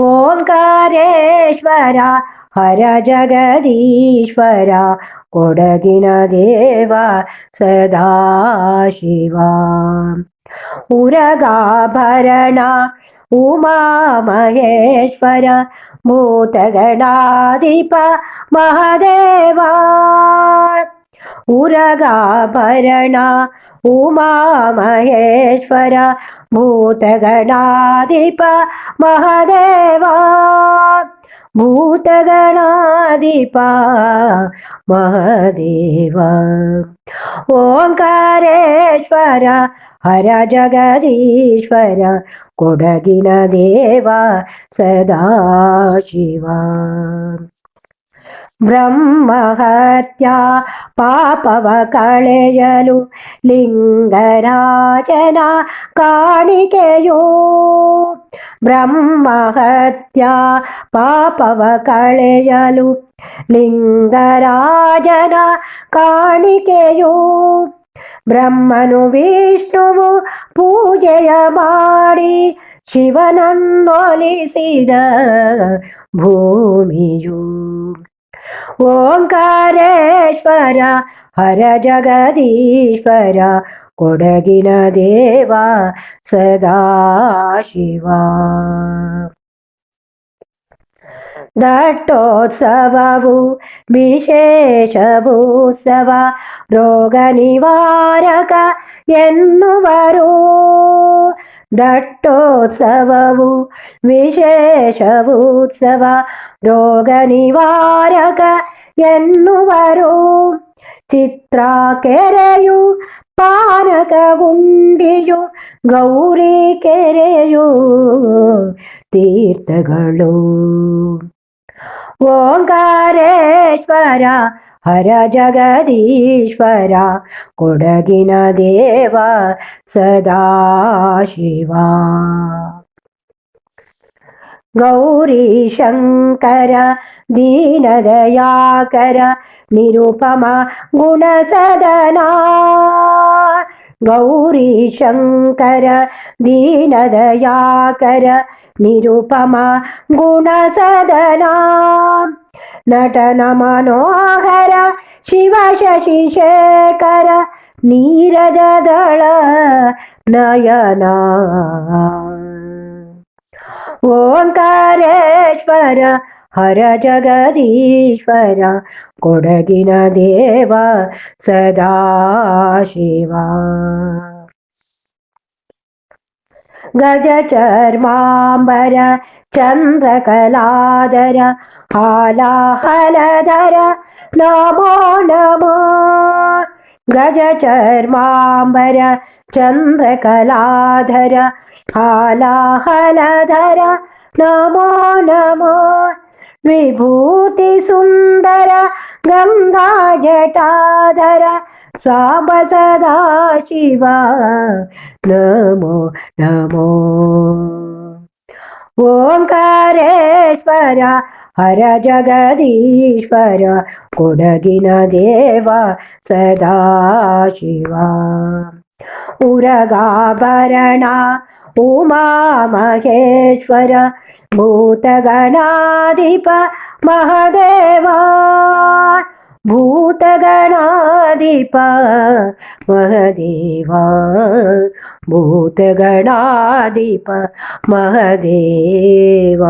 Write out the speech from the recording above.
ಓಂಕಾರೇಶ್ವರ ಹರ ಜಗದೀಶ್ವರ ಕೊಡಗಿನ ದೇವ ಸದಾಶಿವ ಉರಗಾಭರಣ ಉಮಾ ಮಹೇಶ್ವರ ಭೂತಗಣಾಧಿಪ ಮಹದೇವ उरगाभरणा उमामहेश्वर भूतगणाधिप महदेवा भूतगणाधिपा महदेव। ओङ्कारेश्वर हर जगदीश्वर कोडगिन देव सदा शिवा ಬ್ರಹ್ಮಹತ್ಯ ಪಾಪವ ಕಳೆಯಲು ಲಿಂಗರಾಜನ ಕಾಣಿಕೆಯೋ ಬ್ರಹ್ಮಹತ್ಯ ಪಾಪವ ಕಳೆಯಲು ಲಿಂಗರಾಜನ ಕಾಣಿಕೆಯೋ ಬ್ರಹ್ಮನು ವಿಷ್ಣುವು ಪೂಜೆಯ ಮಾಡಿ ಶಿವನನ್ನೊಲಿಸಿದ ಭೂಮಿಯು ಓಂಕಾರೇಶ್ವರ ಹರ ಜಗದೀಶ್ವರ ಕೊಡಗಿನ ದೇವ ಸದಾಶಿವ ದಟ್ಟೋತ್ಸವವು ವಿಶೇಷಭೂತ್ಸವ ರೋಗ ನಿವಾರಕ ಎನ್ನುವರು ದಟ್ಟೋತ್ಸವವು ವಿಶೇಷಭೂತ್ಸವ രോഗനിവാരക എന്നുവരും. ചിത്രാകരയു പാനകഗുണ്ടിയു ഗൗരി കെരയു തീർത്ഥകളു. ഓങ്കാരേശ്വര ഹര ജഗദീശ്വര കൊടകിന ദേവ സദാശിവ. गौरीशङ्कर दीनदयाकर निरुपमा गुणसदना गौरीशङ्कर दीनदयाकर निरुपमा गुणसदना नटनमनोहर शिवशशिशेखर नीरजदळ नयना ಓಂಕಾರೇಶ್ವರ ಹರ ಜಗದೀಶ್ವರ ಕೊಡಗಿನ ದೇವ ಸದಾಶಿವ ಗಜ ಚರ್ಮಾಂಬರ ಚಂದ್ರಕಲಾದರ ಹಾಲಾಹಲಧರ ನಮೋ ನಮೋ ഗജചർമാംബര ചന്ദ്രകലാധര ഹാലാഹലധര നമോ നമോ. വിഭൂതി സുന്ദര ഗംഗാജടാധര സാബസദാശിവ നമോ നമോ. ಓಂಕಾರೇಶ್ವರ ಹರ ಜಗದೀಶ್ವರ ಕೊಡಗಿನ ದೇವ ಸದಾಶಿವ ಉರಗಾಭರಣ ಉಮಾ ಮಹೇಶ್ವರ ಭೂತಗಣಾಧಿಪ ಮಹದೇವ ಭೂತಗಣಾಧಿಪ ಮಹದೇವ ಭೂತಗಣಾಧಿಪ ಮಹದೇವ.